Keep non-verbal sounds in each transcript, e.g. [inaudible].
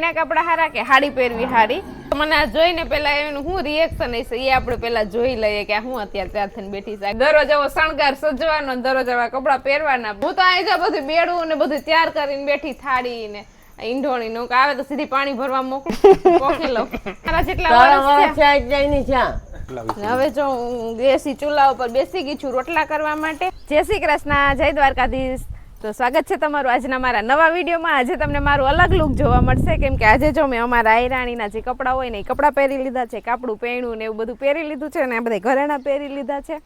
પૈણા કપડા હારા કે હાડી પહેરવી હારી મને આ જોઈને પેલા એનું શું રિએક્શન હશે? એ આપણે પેલા જોઈ લઈએ કે હું અત્યારે ત્યાં થઈને બેઠી છે. દરરોજ આવો શણગાર સજવાનો દરરોજ આવા કપડા પહેરવાના. હું તો અહીં જાઉં બધું બેડું ને બધું તૈયાર કરીને બેઠી થાળી ને ઈંઢોણી નું આવે તો સીધી પાણી ભરવા મોકલું પોખી લઉં. મારા જેટલા હવે જો હું દેશી ચૂલા ઉપર બેસી ગઈ છું રોટલા કરવા માટે. જય શ્રી કૃષ્ણ જય દ્વારકાધીશ. તો સ્વાગત છે તમારું આજના મારા નવા વિડીયોમાં. આજે તમને મારું અલગ લુક જોવા મળશે. કેમ કે આજે જો મેં અમારા આયરાણીના જે કપડાં હોય ને એ કપડાં પહેરી લીધા છે. કાપડું પહેણું ને એવું બધું પહેરી લીધું છે ને આ બધા ઘરેણા પહેરી લીધા છે.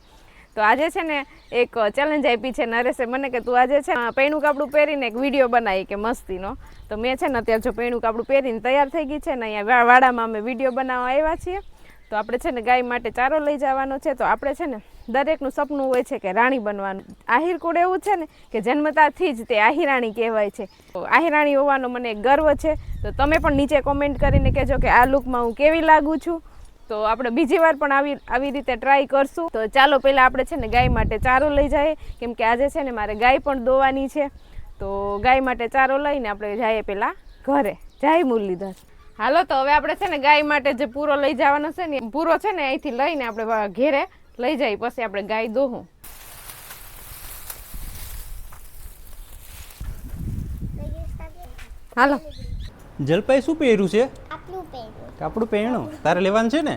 તો આજે છે ને એક ચેલેન્જ આપી છે નરેશે મને કે તું આજે છે પૈણું કાપડું પહેરીને એક વીડિયો બનાવી કે મસ્તીનો. તો મેં છે ને અત્યારે જો પૈણું કાપડું પહેરીને તૈયાર થઈ ગઈ છે ને અહીંયા વાડામાં અમે વીડિયો બનાવવા આવ્યા છીએ. તો આપણે છે ને ગાય માટે ચારો લઈ જવાનો છે, તો આપણે છે ને દરેકનું સપનું હોય છે કે રાણી બનવાનું. આહિર કુળ એવું છે ને કે જન્મતાથી જ તે આહિરાણી કહેવાય છે. તો આહિરાણી હોવાનો મને ગર્વ છે. તો તમે પણ નીચે કોમેન્ટ કરીને કહેજો કે આ લુકમાં હું કેવી લાગું છું. તો આપણે બીજી વાર પણ આવી આવી રીતે ટ્રાય કરશું. તો ચાલો પહેલાં આપણે છે ને ગાય માટે ચારો લઈ જઈએ. કેમ કે આજે છે ને મારે ગાય પણ દોવાની છે. તો ગાય માટે ચારો લઈને આપણે જઈએ પહેલાં ઘરે. જાય મુરલીધર. હાલો તો હવે આપણે છે ને ગાય માટે જે પૂરો લઈ જવાનો છે ને પૂરો છે ને અહીંથી લઈને આપણે ઘેરે લઈ જઈએ પછી આપણે ગાય દોહું. હાલો. જલપાઈ શું પહેર્યું છે? કાપડું પહેરણું તારે લેવાનું છે ને?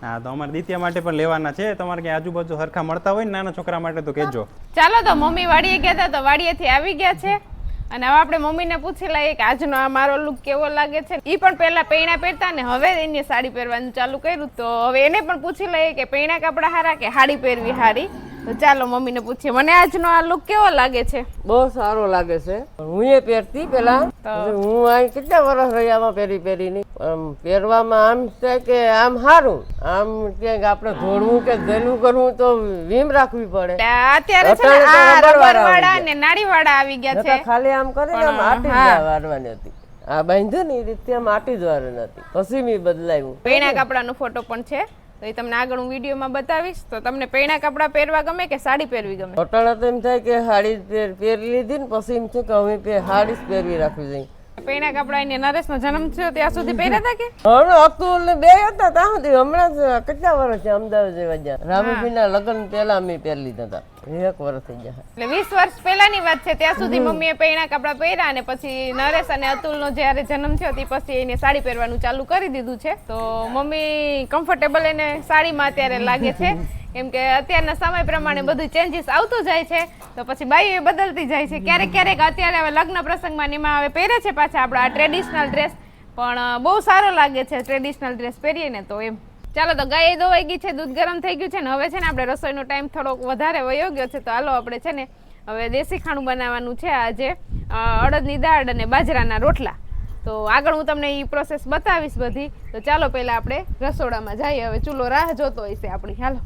હા તો અમારે દિત્યા માટે પણ લેવાના છે. તમારે ક્યાં આજુબાજુ સરખા મળતા હોય ને નાના છોકરા માટે તો કહેજો. ચાલો તો મમ્મી વાડીએ ગયા હતા તો વાડીએથી આવી ગયા છે. અને હવે આપણે મમ્મીને પૂછી લઈએ કે આજનો આ મારો લુક કેવો લાગે છે. એ પણ પહેલા પૈણા પહેરતા ને હવે એને સાડી પહેરવાનું ચાલુ કર્યું. તો હવે એને પણ પૂછી લઈએ કે પૈણા કપડા હારા કે સાડી પહેરવી હારી? તો ચાલો મમ્મીને પૂછીએ. મને આજનો આ લુક કેવો લાગે છે? બહુ સારો લાગે છે. હું એ પહેરતી પેલા હું આ કેટલા વર્ષ રહી આમાં પહેરી પહેરીની? આમ પહેરવામાં આમ છે કે આમ સારું આમ ક્યાંક આપણે ધોળવું કે ધેલું કરવું તો વીમ રાખવી પડે. અત્યારે છે ને આ રબર વાળા ને નાડી વાળા આવી ગયા છે. ખાલી આમ કરીને આમ આટી વારવાની હતી. આ બાંધ્યું ને એ રીતે આમ આટી જ વારવાની હતી. પછી મેં બદલાયું પૈણા કપડાનો ફોટો પણ છે. તો એ તમને આગળ હું વિડીયોમાં બતાવીશ. તો તમને પૈણા કપડા પહેરવા ગમે કે સાડી પહેરવી ગમે? અટાણા તો એમ થાય કે સાડી પહેર- લીધી ને પછી એમ છે કે હવે સાડી જ પહેરવી રાખવી જોઈએ. પૈણા કપડા એને નરેશનો જન્મ થયો ત્યાં સુધી પહેર્યા હતા કે? હમણાં અતુલ ને બે હતા ત્યાં સુધી હમણાં જ કેટલા વર્ષ છે અમદાવાદ જેવા જ્યાં રામુભાઈના લગ્ન પહેલા અમે પહેરી લીધા હતા એક વર્ષ થઈ ગયા. એટલે વીસ વર્ષ પહેલાની વાત છે ત્યાં સુધી મમ્મીએ પહેણા કપડા પહેર્યા અને પછી નરેશ અને અતુલનો જ્યારે જન્મ થયો તે પછી એને સાડી પહેરવાનું ચાલુ કરી દીધું છે. તો મમ્મી કમ્ફર્ટેબલ એને સાડીમાં અત્યારે લાગે છે. કેમ કે અત્યારના સમય પ્રમાણે બધું ચેન્જીસ આવતું જાય છે તો પછી બાઈઓ બદલતી જાય છે. ક્યારેક ક્યારેક અત્યારે હવે લગ્ન પ્રસંગમાં એમાં હવે પહેરે છે પાછા આપણા આ ટ્રેડિશનલ ડ્રેસ પણ બહુ સારો લાગે છે ટ્રેડિશનલ ડ્રેસ પહેરીએ ને તો એમ. ચાલો તો ગાય દોવાઈ ગઈ છે દૂધ ગરમ થઈ ગયું છે ને હવે છે ને આપણે રસોઈનો ટાઈમ થોડોક વધારે વયો ગયો છે તો હાલો આપણે છે ને હવે દેશી ખાણું બનાવવાનું છે આજે અડદની દાળ અને બાજરાના રોટલા. તો આગળ હું તમને એ પ્રોસેસ બતાવીશ બધી. તો ચાલો પહેલાં આપણે રસોડામાં જઈએ હવે ચૂલો રાહ જોતો હોય છે આપણી. હાલો.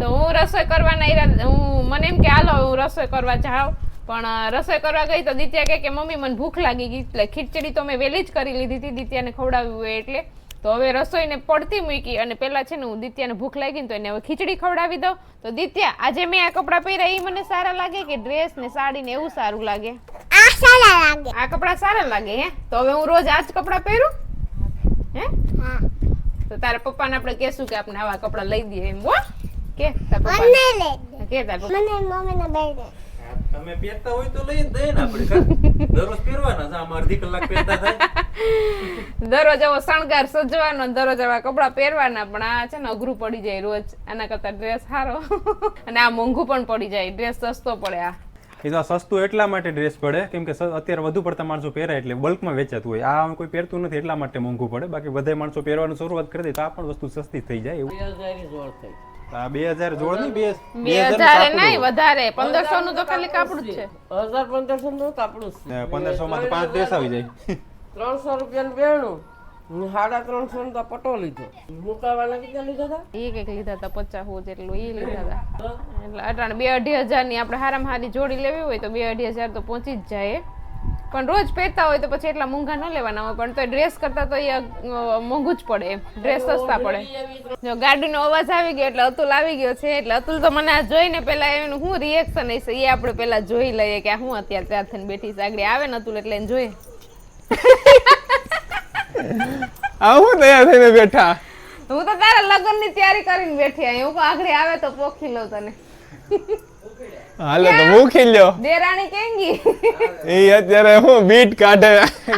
તો હું રસોઈ કરવાના ઈરાદ હું મને એમ કે હાલો હું રસોઈ કરવા જાઉં. પણ રસોઈ કરવા ગઈ તો દિત્યા કહે કે મમ્મી મને ભૂખ લાગી ગઈ. એટલે ખીચડી તો મેં વહેલી જ કરી લીધી હતી દિત્યાને ખવડાવ્યું હોય એટલે. તો હવે રસોઈને પડતી મૂકી અને પહેલાં છે ને હું દિત્યાને ભૂખ લાગી તો એને હવે ખીચડી ખવડાવી દઉં. તો દિત્યા આજે મેં આ કપડાં પહેર્યા એ મને સારા લાગે કે ડ્રેસ ને સાડી ને એવું સારું લાગે? આ સારા લાગે. આ કપડાં સારા લાગે હે? તો હવે હું રોજ આ જ કપડાં પહેરું? હે? હા. તો તારા પપ્પાને આપણે કહેશું કે આપણે આવા કપડાં લઈ દઈએ એમ હો? કે તારા પપ્પા? મને લે કે તારા પપ્પા? મને મમ્મીને બેડે તમે પહેરતા હોય તો લઈ દે ને આપણે દરરોજ પહેરવાના છે આમ અડધી કલાક પહેરતા થાય. દરરોજ આવો શણગાર સજવાનો દરરોજ આવા કપડાં પહેરવાના પણ આ છે ને અઘરું પડી જાય રોજ. આના કરતા ડ્રેસ સારો અને આ મોંઘું પણ પડી જાય ડ્રેસ સસ્તો પડે આ. એ તો સસ્તું એટલા માટે ડ્રેસ પડે કેમ કે અત્યારે વધુ પડતા માણસો પહેરાય એટલે બલ્કમાં વેચાતું હોય. આ કોઈ પહેરતું નથી એટલા માટે મોંઘું પડે. બાકી બધા માણસો પહેરવાનું શરૂઆત કરી દે તો આ પણ વસ્તુ સસ્તી થઈ જાય એવું. બે હજાર જોડ નહીં બે બે હજાર નહીં વધારે. પંદરસો નું તો ખાલી કાપડું જ છે. હજાર પંદરસો નું કાપડું છે. પંદરસો માં તો પાંચ ડ્રેસ આવી જાય. ત્રણસો રૂપિયાનું પહેરણું ને સાડા ત્રણસો નું તો પટો લીધો. મુકાવાના કેટલા લીધા હતા? એ કંઈક લીધા હતા પચાસ જેટલું એ લીધા હતા. એટલે અટાણે બે અઢી હજારની આપણે હારામાં હારી જોડી લેવી હોય તો બે અઢી હજાર તો પહોંચી જ જાય. પણ રોજ પહેરતા હોય તો પછી એટલા મોંઘા ન લેવાના હોય પણ તો ડ્રેસ કરતા તો એ મોંઘું જ પડે એમ. ડ્રેસ સસ્તા પડે. જો ગાડીનો અવાજ આવી ગયો એટલે અતુલ આવી ગયો છે એટલે અતુલ તો મને આ જોઈને પેલા એનું શું રિએક્શન હશે એ આપણે પેલા જોઈ લઈએ કે હું અત્યારે ત્યાર થઈને બેઠી સાગડી આગળ આવે ને અતુલ એટલે એને જોઈએ. આવું તૈયાર થઈને બેઠા? હું તો તારા લગ્નની તૈયારી કરીને બેઠી હું આગળ આવે તો પોખી લઉં તને. હાલો તો મૂકી લ્યો દેરાણી કેંગી? એ અત્યારે હું બીટ કાઢે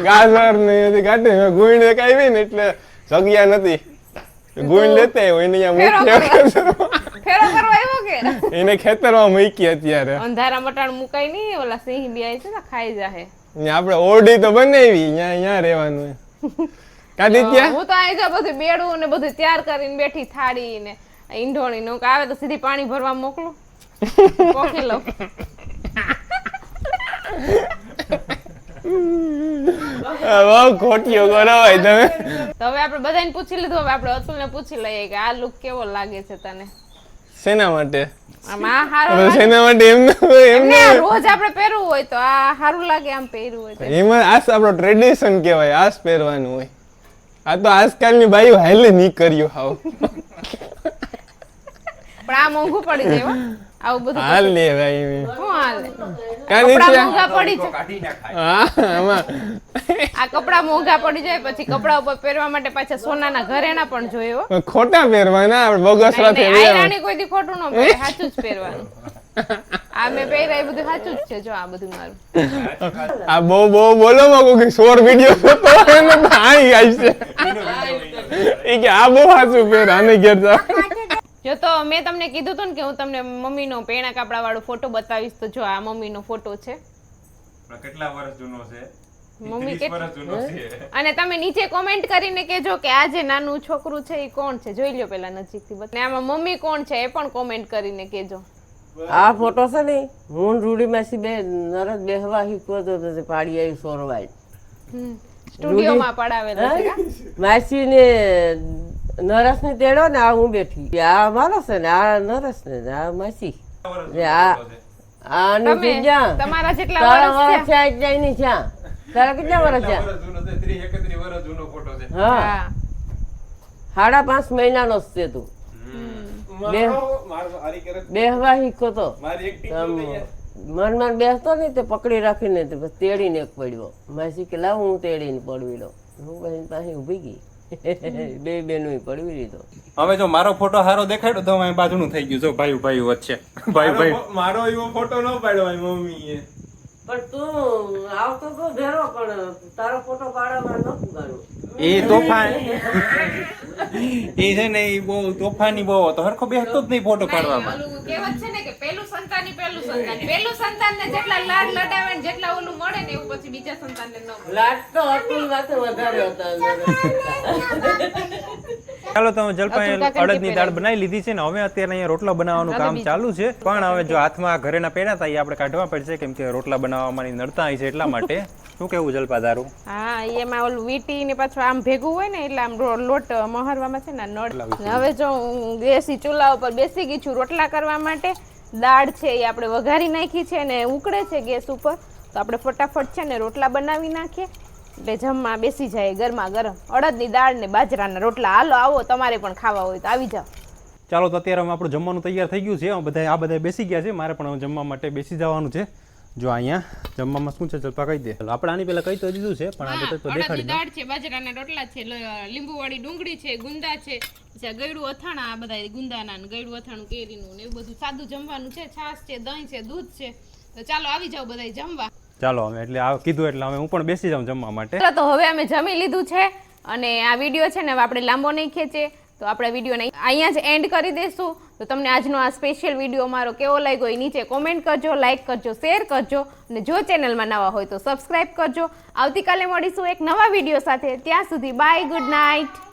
ગાજર ને એ કાઢે ગુણ કાઢી ને એટલે જગ્યા નથી. ગુણ લેતા હોય એને અહીંયા ફેરો ફેરો કરવા આવ્યો કે? એને ખેતરમાં મૂકી અત્યારે. અંધારા મટાણ મુકાઈ નહીં ઓલા સિંહ બી આવી છે ને ખાઈ જાહે. ને આપણે ઓરડી તો બનાવી અહીંયા અહીંયા રહેવાનું કાઢી ત્યાં? હું તો અહીં જો બધું બેડું ને બધું તૈયાર કરીને બેઠી થાળી ને ઈંઢોણી નું હું આવે તો સીધી પાણી ભરવા મોકલું? પોખી લઉં ખોટીઓ કરો હોય તમે. તો હવે આપણે બધાને પૂછી લીધું હવે આપણે અતુલને પૂછી લઈએ કે આ લુક કેવો લાગે છે તને? શેના માટે? આમ હારો શેના માટે એમને એમને એમને રોજ આપણે પહેરવું હોય તો આ સારું લાગે આમ પહેરવું હોય તો. એમાં આસ આપણો ટ્રેડિશન કહેવાય આસ પહેરવાનું હોય. આ તો આજકાલની બાઈઓ હાલે નહીં કર્યું હાવ. પણ આ મોંઘું પડી જાય. આવું બધું હાલ લે ભાઈ. હું હાલ? કપડા મોંઘા પડી જાય. હા આમાં. આ કપડા મોંઘા પડી જાય પછી કપડા ઉપર પહેરવા માટે પાછા સોનાના ઘરેણા પણ જોઈએ હો ખોટા પહેરવાના આપણે બગસરા નહીં, નહીં, ફેરવ્યા આયરાણી કોઈથી ખોટું ન પડે સાચું જ પહેરવાનું. આ મેં પહેર્યા એ બધું સાચું જ છે જો આ બધું મારું. આ બહુ બહુ બોલો માં કોઈ શોર વીડિયો થતો હોય ને આવી છે. [laughs] એ કે આ બહુ સાચું પહેર આને ઘેર જાવ જો તો મેં તમને કીધું હતું ને કે હું તમને મમ્મીનો પેણા કાપડા વાળો ફોટો બતાવીશ તો જો આ મમ્મીનો ફોટો છે. કેટલા વર્ષ જૂનો છે? મમ્મી 30 કેટ- વર્ષ જૂનો છે. અને તમે નીચે કોમેન્ટ કરીને કહેજો કે આ જે નાનું છોકરું છે એ કોણ છે? જોઈ લ્યો પેલા નજીકથી બત- ને આમાં મમ્મી કોણ છે એ પણ કોમેન્ટ કરીને કહેજો. આ ફોટો છે ને હું રૂડીમાંથી બે નરદ બેહવા શીખવો તો પાડી આવી સોરવાય સ્ટુડિયોમાં પડાવેલો છે માસી ને નરસની તેડો ને આ હું બેઠી. આ અમારો છે ને આ નરસ ને આ માસી. ને આ આની તમે તમારા જેટલા વર્ષ વર્ષ છે છે ત્યાં એની ત્યાં તારા કેટલા વર્ષ છે વર્ષ જૂનો છે 30 31 વર્ષ જૂનો ફોટો છે. હા. હા. સાડા પાંચ મહિનાનો જ છે તું. બે બેહવા શીખો તો. આમ મન મન બેસતો ને તે પકડી રાખીને તે તેડીને એક પડ્યો. માસી કે લાવ હું તેડીને પડવી લો હું બહેન પાસે ઊભી ગઈ. બે બેનો પડવી દીધો હવે જો મારો ફોટો હારો દેખાડ્યો તો અહીં બાજુનું થઈ ગયું. જો ભાઈ ભાઈ વચ્ચે. ભાઈ ભાઈ. મારો એવો ફોટો ન પાડ્યો મમ્મીએ. પણ તું આવતો તો ભેરો પણ તારો ફોટો પાડવામાં ન એ તોફાન એ છે ને એ બહુ તોફાની બહુ હતો. હરખો બેસતો જ નહીં ફોટો પાડવામાં. કહેવત છે ને કે પહેલું સંતાન ઈ પહેલું સંતાન. પહેલું સંતાનને જેટલા લાડ લડાવે ને જેટલા ઓલું મળે ને એવું પછી બીજા સંતાનને ન લાડ તો અતુલ વાતે વધારે હતા. ચાલો તમે જલપાઈ અડદની દાળ બનાવી લીધી છે ને હવે અત્યારે અહીંયા રોટલા બનાવવાનું કામ ચાલુ છે. પણ હવે જો હાથમાં ઘરેના પહેર્યા હતા એ આપણે કાઢવા પડશે કેમ કે રોટલા બનાવવામાં નડતા આવી છે એટલા માટે. શું કેવું જલપા તારું હા એમાં ઓલું વીટી ને પાછું આમ ભેગું હોય ને એટલે આમ લોટ મહરવામાં છે ને નળ. હવે જો હું દેશી ચૂલા ઉપર બેસી ગઈ છું રોટલા કરવા માટે દાળ છે એ આપણે વઘારી નાખી છે ને ઉકળે છે ગેસ ઉપર તો આપણે ફટાફટ છે ને રોટલા બનાવી નાખીએ. એટલે જમવા બેસી જાય ગરમા ગરમ. અડદની દાળ ને બાજરાના રોટલા. હાલો આવો તમારે પણ ખાવા હોય તો આવી જાઓ. ચાલો તો અત્યારે આપણું જમવાનું તૈયાર થઈ ગયું છે. બધા આ બધા બેસી ગયા છે. મારે પણ જમવા માટે બેસી જવાનું છે. જો અહીંયા જમવામાં શું છે જલપા કહી દે. આપણે આની પહેલા કહી તો દીધું છે પણ આ તો દેખાડી દાળ છે બાજરાના રોટલા છે લીંબુ વાળી ડુંગળી છે ગુંદા છે ગળ્યું અથાણા આ બધા ગુંદાના ને ગળ્યું અથાણું કેરીનું ને એવું બધું સાદું જમવાનું છે છાશ છે દહીં છે દૂધ છે. તો ચાલો આવી જાઓ બધા જમવા. ચાલો અમે એટલે આ કીધું એટલે અમે હું પણ બેસી જાઉં જમવા માટે. તો હવે અમે જમી લીધું છે અને આ વીડિયો છે ને આપણે લાંબો નહીં ખેંચે. તો આપણે વિડીયોને અહીંયા જ એન્ડ કરી દઈશું તો તમને આજનો આ સ્પેશિયલ વીડિયો મારો કેવો લાગ્યો એ નીચે કોમેન્ટ કરજો લાઇક કરજો શેર કરજો અને જો ચેનલમાં નવા હોય તો સબસ્ક્રાઇબ કરજો. આવતીકાલે મળીશું એક નવા વીડિયો સાથે. ત્યાં સુધી બાય ગુડ નાઇટ